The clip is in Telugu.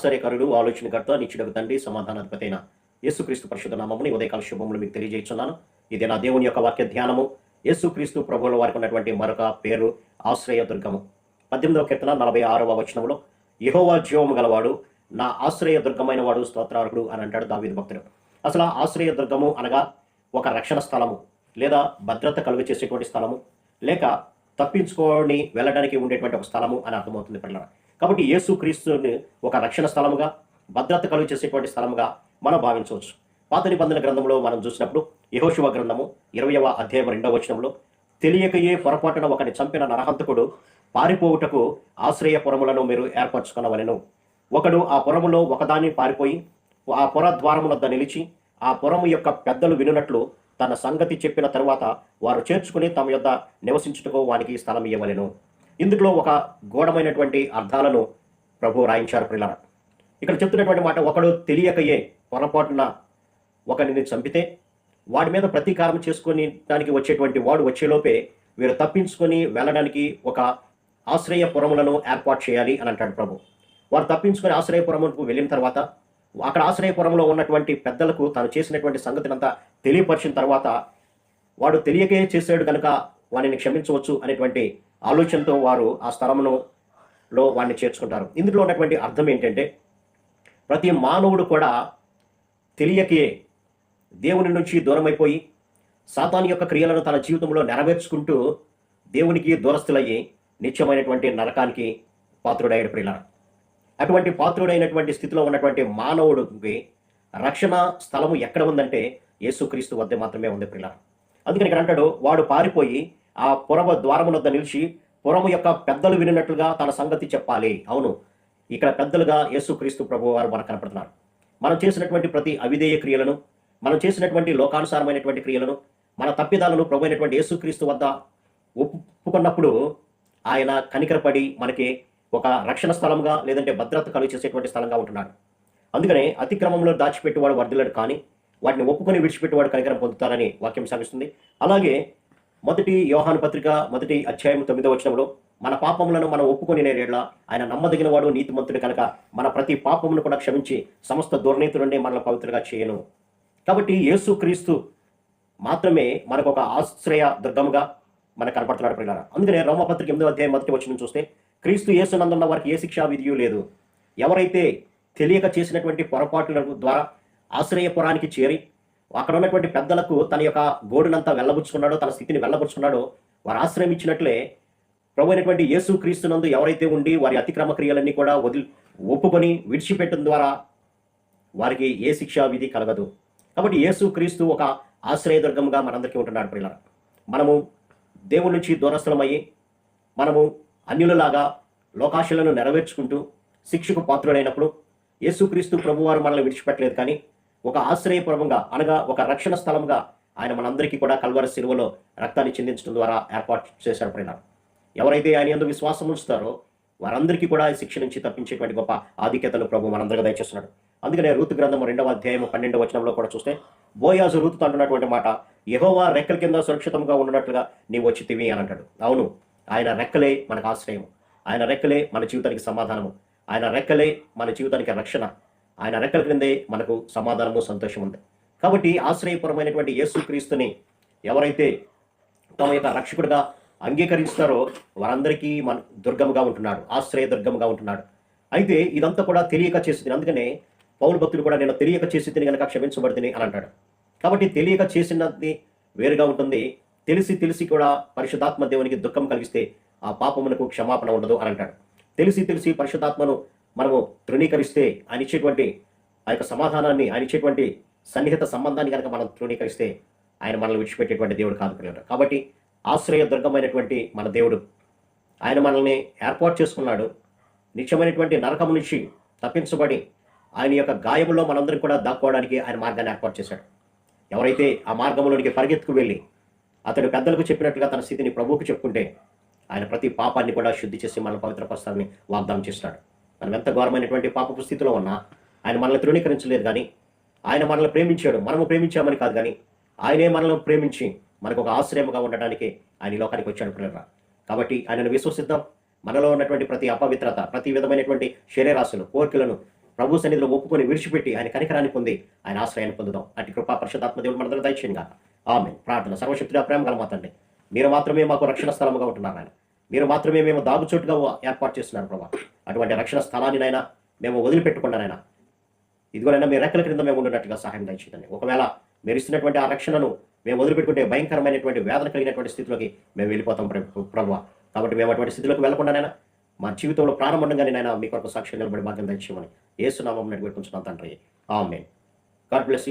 ఆశ్చర్యకరుడు ఆలోచనకర్త నిచ్చుడకు తండ్రి సమాధానాధిపతి అయిన యేసుక్రీస్తు పరిశుద్ధ నామముని ఉదయకాల శుభములు మీకు తెలియజేస్తున్నాను. ఇది నా దేవుని యొక్క వాక్య ధ్యానము. యేసుక్రీస్తు ప్రభువుల వారికి ఉన్నటువంటి మరొక పేరు ఆశ్రయ దుర్గము పద్దెనిమిదవ కీర్తన నలభై ఆరవ వచనంలో యహోవా జీవము గలవాడు నా ఆశ్రయ దుర్గమైన వాడు స్తోత్రార్హుడు అని అంటాడు దావిద భక్తుడు. అసలు ఆశ్రయ దుర్గము అనగా ఒక రక్షణ స్థలము లేదా భద్రత కలుగు చేసేటువంటి స్థలము లేక తప్పించుకొని వెళ్ళడానికి ఉండేటువంటి ఒక స్థలము అని అర్థమవుతుంది పిల్లల కాబట్టి యేసు క్రీస్తుని ఒక రక్షణ స్థలముగా భద్రత కలుగు చేసేటువంటి స్థలముగా మనం భావించవచ్చు. పాత నిబంధన గ్రంథంలో మనం చూసినప్పుడు యహోశివ గ్రంథము ఇరవయవ అధ్యాయం రెండవ వచనంలో తెలియకయే పొరపాటున ఒకని చంపిన నరహంతకుడు పారిపోవుటకు ఆశ్రయ పురములను మీరు ఏర్పరచుకునవలను. ఒకడు ఆ పురములో ఒకదాన్ని పారిపోయి ఆ పొర ద్వారమునద్ద నిలిచి ఆ పురము యొక్క పెద్దలు వినున్నట్లు తన సంగతి చెప్పిన తరువాత వారు చేర్చుకుని తమ యొద్ద నివసించుటకు వానికి స్థలం ఇవ్వలేను ఇందులో ఒక గూఢమైనటువంటి అర్థాలను ప్రభు రాయించారు పిల్లల ఇక్కడ చెప్తున్నటువంటి మాట ఒకడు తెలియకయే పొరపాటున ఒకరిని చంపితే వాడి మీద ప్రతీకారం చేసుకొని దానికి వచ్చేటువంటి వాడు వచ్చేలోపే వీరు తప్పించుకొని వెళ్ళడానికి ఒక ఆశ్రయపురములను ఏర్పాటు చేయాలి అని అంటాడు ప్రభు. వారు తప్పించుకొని ఆశ్రయపురములకు వెళ్ళిన తర్వాత అక్కడ ఆశ్రయపురంలో ఉన్నటువంటి పెద్దలకు తాను చేసినటువంటి సంగతినంతా తెలియపరిచిన తర్వాత వాడు తెలియకే చేశాడు కనుక వాడిని క్షమించవచ్చు అనేటువంటి ఆలోచనతో వారు ఆ స్థలమును లో వాడిని చేర్చుకుంటారు. ఇందులో ఉన్నటువంటి అర్థం ఏంటంటే ప్రతి మానవుడు కూడా తెలియకే దేవుని నుంచి దూరమైపోయి సాతాన్ యొక్క క్రియలను తన జీవితంలో నెరవేర్చుకుంటూ దేవునికి దూరస్తులయ్యి నిత్యమైనటువంటి నరకానికి పాత్రుడయ్యాడు ప్రియుల అటువంటి పాత్రుడైనటువంటి స్థితిలో ఉన్నటువంటి మానవుడికి రక్షణ స్థలము ఎక్కడ ఉందంటే యేసుక్రీస్తు వద్ద మాత్రమే ఉంది ప్రియుల అందుకని ఇక్కడ అంటాడు వాడు పారిపోయి ఆ పురమ ద్వారము వద్ద నిలిచి పురము యొక్క పెద్దలు వినినట్లుగా తన సంగతి చెప్పాలి. అవును ఇక్కడ పెద్దలుగా యేసుక్రీస్తు ప్రభు వారు మనకు కనపడుతున్నారు. మనం చేసినటువంటి ప్రతి అవిధేయ క్రియలను మనం చేసినటువంటి లోకానుసారమైనటువంటి క్రియలను మన తప్పిదాలను ప్రభు అయినటువంటి యేసుక్రీస్తు వద్ద ఒప్పుకున్నప్పుడు ఆయన కనికరపడి మనకి ఒక రక్షణ స్థలంగా లేదంటే భద్రత కలుగు చేసేటువంటి స్థలంగా ఉంటున్నాడు. అందుకనే అతిక్రమంలో దాచిపెట్టేవాడు వర్ధిల్లడు కానీ వాటిని ఒప్పుకొని విడిచిపెట్టేవాడు కనికరం పొందుతారని వాక్యం సాగిస్తుంది. అలాగే మొదటి యోహాను పత్రిక మొదటి అధ్యాయం తొమ్మిదో వచనంలో మన పాపములను మనం ఒప్పుకొని నేరేళ్ళ ఆయన నమ్మదగిన వాడు నీతిమంతుడు కనుక మన ప్రతి పాపమును కూడా క్షమించి సమస్త దుర్నీతి నుండి మనల్ని పవిత్రగా చేయను. కాబట్టి యేసు క్రీస్తు మాత్రమే మనకు ఒక ఆశ్రయ దుర్గముగా మనకు కనపడుతున్నాడు పిల్లల అందుకనే రోమపత్రిక ఎనిమిదో అధ్యాయం మొదటి వచ్చిన చూస్తే క్రీస్తు యేసునందున్న వారికి ఏ శిక్షా విధియు లేదు. ఎవరైతే తెలియక చేసినటువంటి పొరపాట్ల ద్వారా ఆశ్రయపురానికి చేరి అక్కడ ఉన్నటువంటి పెద్దలకు తన యొక్క గోడునంతా వెళ్ళబుచ్చుకున్నాడో తన స్థితిని వెళ్ళబుచ్చుకున్నాడో వారు ఆశ్రయం ఇచ్చినట్లే ప్రభు అయినటువంటి యేసు క్రీస్తునందు ఎవరైతే ఉండి వారి అతిక్రమ క్రియలన్నీ కూడా వదిలి ఒప్పుకొని విడిచిపెట్టడం ద్వారా వారికి ఏ శిక్షా విధి కలగదు. కాబట్టి యేసు క్రీస్తు ఒక ఆశ్రయదుర్గంగా మనందరికీ ఉంటున్నాడు ప్రియుల మనము దేవుడి నుంచి దూరస్థలమయ్యి మనము అన్యులలాగా లోకాశలను నెరవేర్చుకుంటూ శిక్షకు పాత్రుడైనప్పుడు యేసుక్రీస్తు ప్రభువారు మనల్ని విడిచిపెట్టలేదు కానీ ఒక ఆశ్రయపురంగా అనగా ఒక రక్షణ స్థలంగా ఆయన మనందరికీ కూడా కల్వర శిలువలో రక్తాన్ని చెందించడం ద్వారా ఏర్పాటు చేశారు ఎవరైతే ఆయన ఎందుకు విశ్వాసం ఉంచుతారో వారందరికీ కూడా శిక్ష నుంచి తప్పించేటువంటి గొప్ప ఆధిక్యతను ప్రభు మనందరికీ దయచేస్తున్నాడు. అందుకనే రుతు గ్రంథం రెండవ అధ్యాయం పన్నెండవ వచనంలో కూడా చూస్తే బోయాజు రూతుతో అంటున్నటువంటి మాట యహోవా రెక్కల కింద సురక్షితంగా ఉన్నట్లుగా నీవు వచ్చితివి అని అంటాడు. అవును ఆయన రెక్కలే మనకు ఆశ్రయం ఆయన రెక్కలే మన జీవితానికి సమాధానము. ఆయన రెక్కలే మన జీవితానికి రక్షణ. ఆయన రెక్కల క్రిందే మనకు సమాధానము సంతోషం ఉంది. కాబట్టి ఆశ్రయపరమైనటువంటి యేసుక్రీస్తుని ఎవరైతే తమ యొక్క రక్షకుడిగా అంగీకరిస్తారో వారందరికీ మన దుర్గముగా ఉంటున్నాడు ఆశ్రయ దుర్గముగా ఉంటున్నాడు. అయితే ఇదంతా కూడా తెలియక చేసింది. అందుకనే పౌరు భక్తుడు కూడా నేను తెలియక చేసి తిని కనుక క్షమించబడుతుంది అని అంటాడు. కాబట్టి తెలియక చేసినది వేరుగా ఉంటుంది. తెలిసి తెలిసి కూడా పరిశుధాత్మ దేవునికి దుఃఖం కలిగిస్తే ఆ పాపమునకు క్షమాపణ ఉండదు అని అంటాడు. తెలిసి తెలిసి పరిశుధాత్మను మనము తృణీకరిస్తే ఆయన ఇచ్చేటువంటి ఆ యొక్క సమాధానాన్ని ఆయన ఇచ్చేటువంటి సన్నిహిత సంబంధాన్ని కనుక మనం తృణీకరిస్తే ఆయన మనల్ని విడిచిపెట్టేటువంటి దేవుడు కాదు ప్రియులారా. కాబట్టి ఆశ్రయ దుర్గమైనటువంటి మన దేవుడు ఆయన మనల్ని ఏర్పాటు చేసుకున్నాడు. నిత్యమైనటువంటి నరకం నుంచి తప్పించబడి ఆయన యొక్క గాయములో మనందరం కూడా దాక్కోవడానికి ఆయన మార్గాన్ని ఏర్పాటు చేశాడు. ఎవరైతే ఆ మార్గంలోనికి పరిగెత్తుకు వెళ్ళి అతడు పెద్దలకు చెప్పినట్లుగా తన స్థితిని ప్రభువుకు చెప్పుకుంటే ఆయన ప్రతి పాపాన్ని కూడా శుద్ధి చేసి మన పవిత్రపరుస్తారని వాగ్దానం చేస్తున్నాడు మనం ఎంత ఘోరమైనటువంటి పాపపు స్థితిలో ఉన్నా ఆయన మనల్ని తృణీకరించలేదు కానీ ఆయన మనల్ని ప్రేమించాడు. మనము ప్రేమించామని కాదు కానీ ఆయనే మనల్ని ప్రేమించి మనకు ఒక ఆశ్రయముగా ఉండడానికి ఆయన లోకానికి వచ్చాడు ప్రేరణ కాబట్టి ఆయనను విశ్వసిద్దాం. మనలో ఉన్నటువంటి ప్రతి అపవిత్రత ప్రతి విధమైనటువంటి శరీరాశులు కోరికలను ప్రభు సన్నిధిలో ఒప్పుకొని విడిచిపెట్టి ఆయన కనికరాన్ని పొంది ఆయన ఆశ్రయాన్ని పొందుదాం. అటు కృపా పరిశుద్ధాత్మ దేవుడు మనందరూ దయచేయండి కాక ఆమె ప్రార్థన సర్వశక్తిగా ప్రేమ కలమాతండి మీరు మాత్రమే మాకు రక్షణ స్థలముగా ఉంటున్నారు ఆయన. మీరు మాత్రమే మేము దాగుచోటుగా ఏర్పాటు చేస్తున్నారు ప్రభావ అటువంటి రక్షణ స్థలాన్నినైనా మేము వదిలిపెట్టుకున్నానైనా ఇదిగోనైనా మీ రెక్కల క్రింద మేము ఉండేటట్టుగా సహాయం దయచేయండి. ఒకవేళ మీరు ఇస్తున్నటువంటి ఆ రక్షణను మేము వదిలిపెట్టుకుంటే భయంకరమైనటువంటి వేదన కలిగినటువంటి స్థితిలోకి మేము వెళ్ళిపోతాం ప్రభు కాబట్టి మేము అటువంటి స్థితిలోకి వెళ్ళకుండానైనా మా జీవితంలో ప్రారంభంగానే నైనా మీ కొరకు సాక్షి నిలబడి మార్గం దయచేయమని ఏసునామం నడిపెట్టుకుంటున్నాం తండ్రి. ఆమె గాడ్ బ్లెస్ యూ.